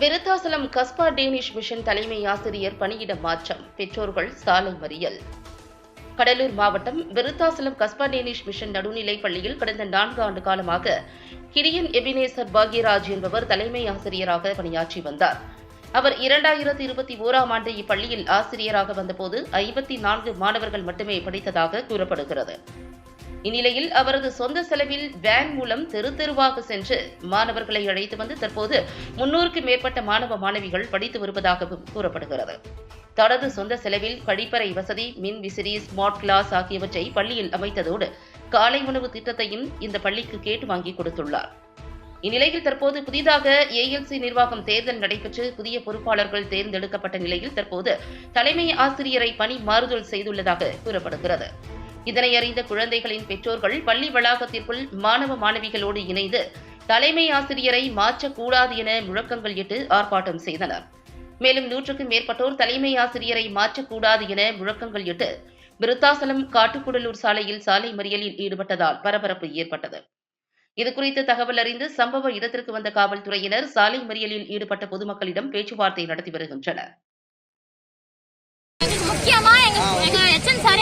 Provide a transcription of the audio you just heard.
Virudhachalam Kasba Danish mission தலைமை ஆசிரியர் பணியிட மாற்றம். பெற்றோர்கள் சாலை மறியல். கடலூர் மாவட்டம் விருத்தாசலம் கஸ்பா டேனிஷ் மிஷன் நடுநிலைப் பள்ளியில் கடந்த நான்கு ஆண்டு காலமாக கிரியன் எபினேசர் பாக்யராஜ் என்பவர் தலைமை ஆசிரியராக பணியாற்றி வந்தார். அவர் இரண்டாயிரத்தி இருபத்தி ஓராம் ஆண்டு இப்பள்ளியில் ஆசிரியராக வந்தபோது ஐம்பத்தி நான்கு மாணவர்கள் மட்டுமே படித்ததாக கூறப்படுகிறது. இந்நிலையில் அவரது சொந்த செலவில் வேன் மூலம் தெரு தெருவாக சென்று மாணவர்களை அழைத்து வந்து தற்போது முன்னூறுக்கு மேற்பட்ட மாணவ மாணவிகள் படித்து வருவதாகவும் கூறப்படுகிறது. தனது சொந்த செலவில் கழிப்பறை வசதி மின் விசிறி ஸ்மார்ட் கிளாஸ் ஆகியவற்றை பள்ளியில் அமைத்ததோடு காலை உணவு திட்டத்தையும் இந்த பள்ளிக்கு கேட்டு வாங்கி கொடுத்துள்ளார். இந்நிலையில் தற்போது புதிதாக ஏஎல்சி நிர்வாகம் தேர்தல் நடைபெற்று புதிய பொறுப்பாளர்கள் தேர்ந்தெடுக்கப்பட்ட நிலையில் தற்போது தலைமை ஆசிரியரை பணி மாறுதல் செய்துள்ளதாக கூறப்படுகிறது. இதனை அறிந்த குழந்தைகளின் பெற்றோர்கள் பள்ளி வளாகத்திற்குள் மாணவ மாணவிகளோடு இணைந்து தலைமை ஆசிரியரை மாற்றக்கூடாது என முழக்கங்கள் இட்டு ஆர்ப்பாட்டம் செய்தனர். மேலும் நூற்றுக்கும் மேற்பட்டோர் தலைமை ஆசிரியரை மாற்றக்கூடாது என முழக்கங்கள் இட்டு விருத்தாசலம் காட்டுக்குடலூர் சாலையில் சாலை மறியலில் ஈடுபட்டதால் பரபரப்பு ஏற்பட்டது. இதுகுறித்து தகவல் அறிந்து சம்பவ இடத்திற்கு வந்த காவல்துறையினர் சாலை மறியலில் ஈடுபட்ட பொதுமக்களிடம் பேச்சுவார்த்தை நடத்தி வருகின்றனர்.